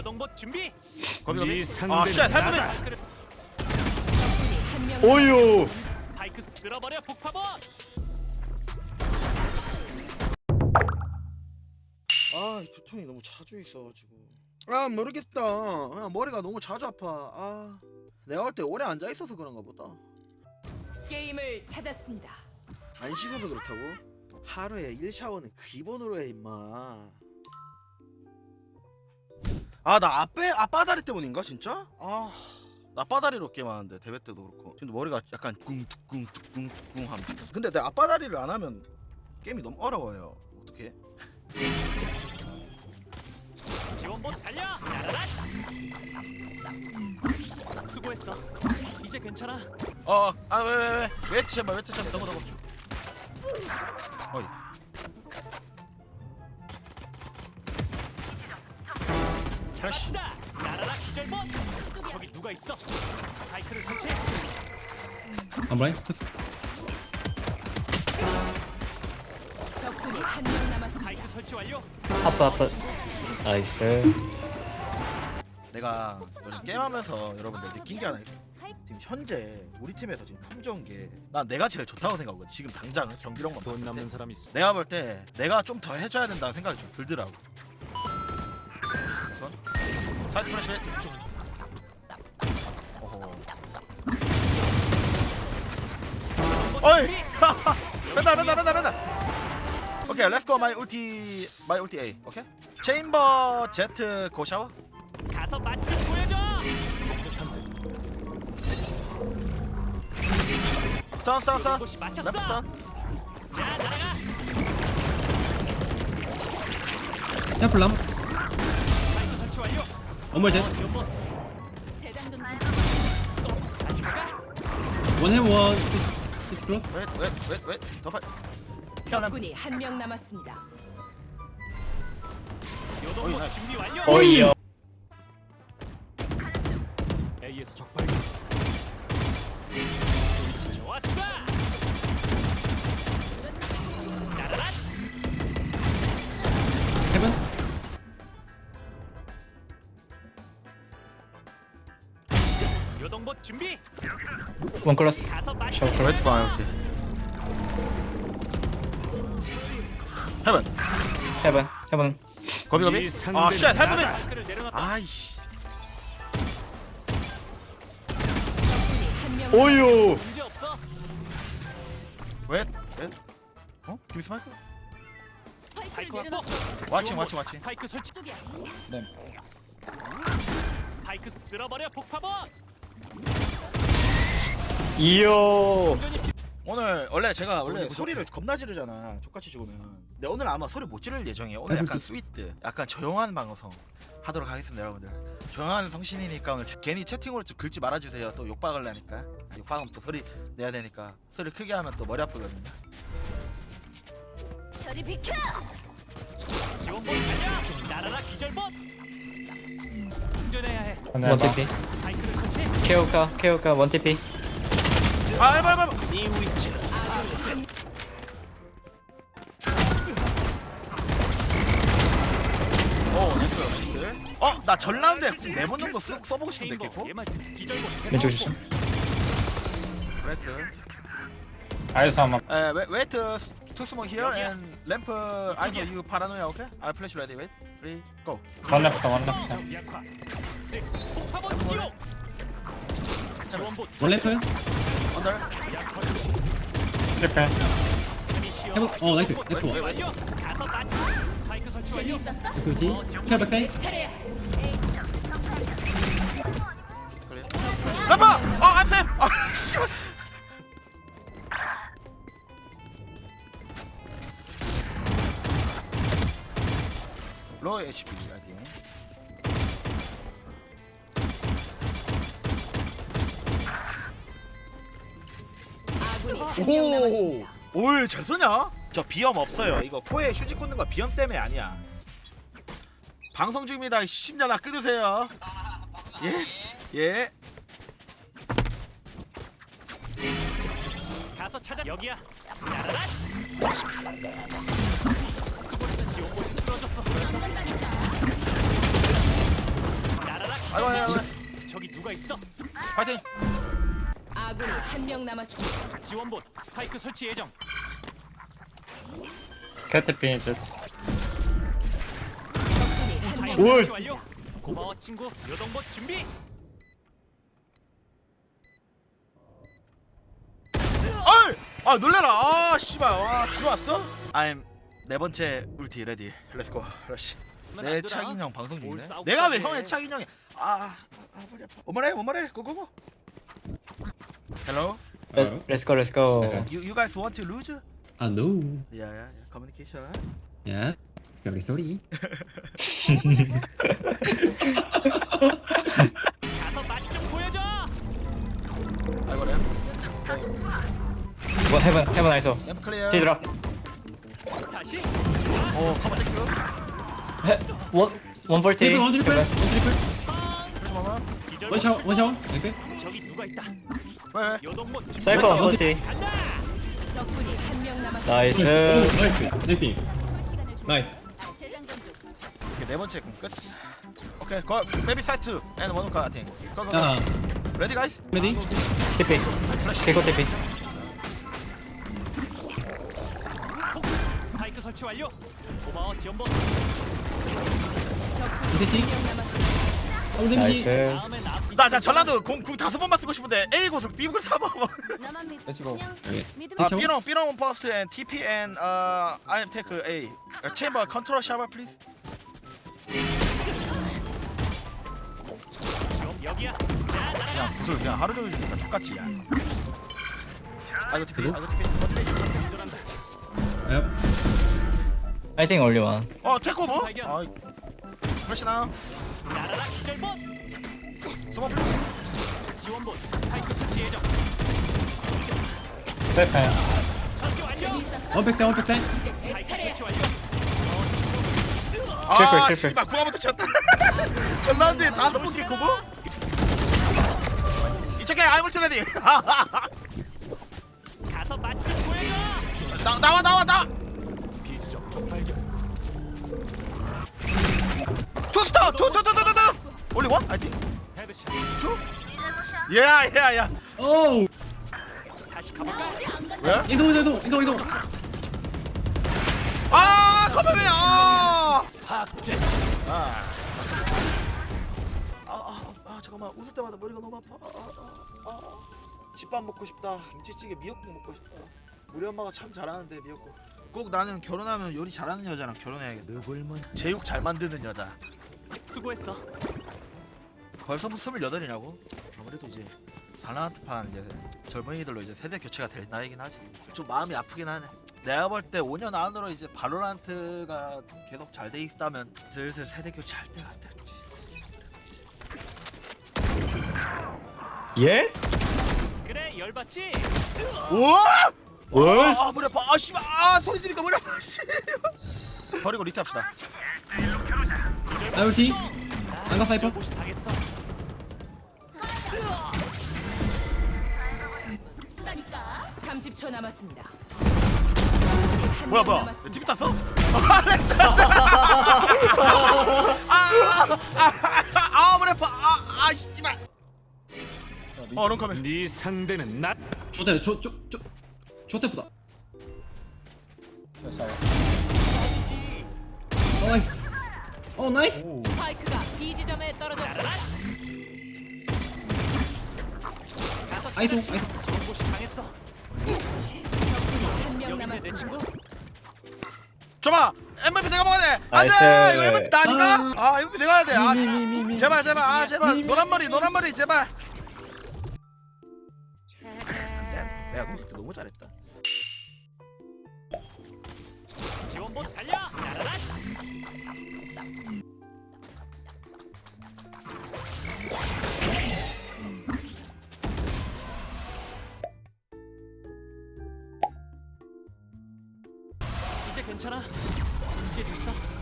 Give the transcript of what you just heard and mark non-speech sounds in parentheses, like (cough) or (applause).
요동봇 준비. 거기 네 거기 상대는 아쉣 할머니 나다. 한명 오유 스파이크 쓸어버려 폭파봇. 아 이 두통이 너무 자주 있어가지고 아 모르겠다 아, 머리가 너무 자주 아파 아 내가 볼 때 오래 앉아 있어서 그런가 보다 게임을 찾았습니다. 안 씻어서 그렇다고? 하루에 1샤워는 기본으로 해 임마 아나 앞에 앞바다리 때문인가 진짜? 아나 앞바다리로 게임하는데 대회 때도 그렇고 지금 머리가 약간 꿍툭꿍 툭꿍 툭꿍 합니다 근데 내 앞바다리를 안 하면 게임이 너무 어려워요 어떻게? 지원봇 달려. 수고했어. 이제 괜찮아. 어, 아, 왜, 왜, 왜, 왜 티셔봐, 왜 티셔봐, 너무 너무. 어이. 잡았다. 야라라 기절봇. 저기 누가 있어? 스파이크를 설치해. I'm blind. Just 적군이 한 명 남았습니다. 스파이크 설치 완료. 아빠 아빠 나이스 내가 요즘 게임하면서 여러분들 느낀 게 하나 있어. 지금 현재 우리 팀에서 지금 품 좋은 게난 내가 제일 좋다고 생각하거든. 지금 당장 경기력만 돈 봤을 때. 사람 있어. 내가 볼 때 내가 좀 더 해줘야 된다는 생각이 좀 들더라고. 우선 사이드 프레시. 어이! 맨날 맨날 맨날 맨날. 오케이, 렛츠 고 마이 울티 마이 울티 A. 오케이? 체인버 제트 고 샤워. 가서 맛좀 보여줘. 스턴 스턴 스턴. 랩 맞췄어. 스턴. 자 날아가. careful, lamp. 스파이크 설치 어, 지원봇. 재장전 중. 다시 가가. One heaven, one. It's close. 웨이 웨이 웨이 웨이. 더 파. 킬람. 적군이 한 명 남았습니다. 어이, 요동봇 나이스. 준비 완료. 어이요 A에서 적발견. 위치 좋았어. 나라 준비. 원 클러스 가서. 좀 웨이트 봐 이렇게. 헤븐. 해븐 해븐 거비 거비. 이 아, 상대는 쉣, 헤븐이. 나다. 스파이크를 내려놨다. 아이씨. 적군이 한 명. 오유. 문제 없어. 왜? 왜? 어? 김 스파이크? 스파이크. 내려놨어. 와칭 와칭 와칭. 스파이크 설치. 쪽이야. 스파이크 쓸어버려 폭파봇. 이요 오늘 원래 제가 원래. 소리를 겁나 지르잖아. 족같이 죽으면. 근데 오늘 아마 소리 못 지를 예정이에요. 오늘 약간 스위트, 약간 조용한 방송 하도록 하겠습니다, 여러분들. 조용한 성신이니까 오늘 괜히 채팅으로 좀 긁지 말아주세요. 또 욕박을 내니까. 욕박은 또 소리 내야 되니까. 소리 크게 하면 또 머리 아프거든요. 저리 비켜. 지원봇 달려. 나라라 기절봇. 충전해야 해. 원 TP 스파이크를 설치. 케어카 케어카 원 TP 아, 해봐 해봐. 나 전라운드에 네번 정도 쓰, 써보고 싶은데. 개코. 왼쪽 주심 웨이트. 아이스 한번 에, 웨- 웨이트 투 스모 히어 앤 램프 아이소 유 파라노야 오케이? 아 플래시 레디 웨이트. 3 고. 원 레프트 원 약화. 지옥. 지원봇 One 설치 완료. 재미있었어? Two T. Care back side. 차례야. 램프! 어, 암쌤! 아, 씨발. HP 아이디. 아군이 한명 남았습니다. 오이 잘 쏘냐? 저 비염 없어요. 이거 코에 휴지 꽂는 거 비염 때문에 아니야. 방송 중입니다. 10년아 끊으세요. 예, 예. 가서 찾아. 여기야. 나라라. 수고했다. 쓰러졌어. 누가 있어? 파이팅 아군이 한 명 남았습니다. 지원봇 스파이크 설치 예정. 캐트 피니츠. 적군이 한명 타임 올. 설치 완료. 고마워 친구. 요동봇 준비. 어이! 아 놀래라 아 씨발 와 들어왔어? I'm 네 번째 울티 레디 렛츠고 러시 넌내안 들어? 차기형 방송 중이네 내가 왜. 형의 차기형이 아, 아, 아 머리 아파 오마래 오마래 고고고 Hello Let's go, let's go. you, you guys want to lose? 아 no Yeah yeah yeah communication 야. I got him 원 헤븐, 헤븐 아이소. M clear 히드라. 다시. 오 커버 땡큐 원, 원 폴티. 트리플 원 트리플 원 트리플 잠깐만 기절. 원 샤워 원 샤워 나이스 저기 누가 있다. 왜? 사이퍼 원 폴티. 간다. 적군이 한 명 남았습니다. 나이스. 오 나이스 나이스 나이스 오케이 네 번째 꿈끝 오케이 거 베비 사이트 앤 원우카 팀 고고고 야 레디 가이스 레디 TP. 개코 TP. 스파이크 설치 완료. 고마워 지원봇. 이세팅 어 나이스. 다음에 나. 나자 전라도 공구 다섯 번만 쓰고 싶은데 A 고속 B 고속 4번 나만 믿. 그냥 아, 그쵸? B롱, B롱 first and TP and uh, I am take A. Uh, chamber control shower please. 지원 여기야. 자. 그냥 구슬 그냥 하루 종일 주니까 똑같지. 야. 아이고 TP, 그래요? 아이고 TP. 운전한다. 야 파이팅 올리원. 어, 테크 오버. 발견. 아, 프레시 나. 날아라 기절봇. 스파이크 설치 예정. 완료. 스파이크 설치 완료. 아. 씨발 구하부터 쳤다. (laughs) 전 라운드에 다섯 번 기코고. 이쪽에 아이물 트레디. 가서 (laughs) 맛좀 보여줘. 나 나와 나와 나. 비수적 적 발견. 투스타 투투투투투. 올리 원? 헤 드샷. Yeah, yeah, yeah. 오 다시 가볼까? 왜? 이동 이동 이동 이동 아, 커버맨. 아. 확대. 아, 아, 아, 잠깐만 웃을 때마다 머리가 너무 아파. 아, 아, 아, 아. 집밥 먹고 싶다. 김치찌개 미역국 먹고 싶다. 우리 엄마가 참 잘하는데 미역국. 꼭 나는 결혼하면 요리 잘하는 여자랑 결혼해야겠다. 누굴 먼? 제육 잘 만드는 여자. 수고했어. 벌써 스물여덟이냐고? 아무래도 이제 발란트판 이제 젊은이들로 이제 세대 교체가 될 나이긴 하지. 좀 마음이 아프긴 하네. 내가 볼 때 5년 안으로 이제 발로란트가 계속 잘 돼 있다면 슬슬 세대 교체할 때 같아. 예? 그래 열받지? 우와! 뭘? 아아 씨발 아 소리 지르니까 머리 아파 씨 버리고 리트합시다 나울티 안가 당했어. 30초 남았습니다. 뭐야 뭐야. TV 땄어? 아 아파 아아 씨발 어 런커맨 네 상대는 나. 조대 조조조 조대보다 어 나이스 어 나이스 스파이크가 B 지점에 떨어졌습니다. 아이도 아이도 당했어. 줘봐! MVP 내가 먹어야 돼! 안돼! 나이스. 이거 MVP 나 아닌가? 아 MVP 내가 해야 돼아 제발 제발. 아 제발. 노란 머리 노란 머리 제발. 내가, 내가 공격 때 너무 잘했다. 지원봇 달려. 날아라. 괜찮아. 이제 됐어.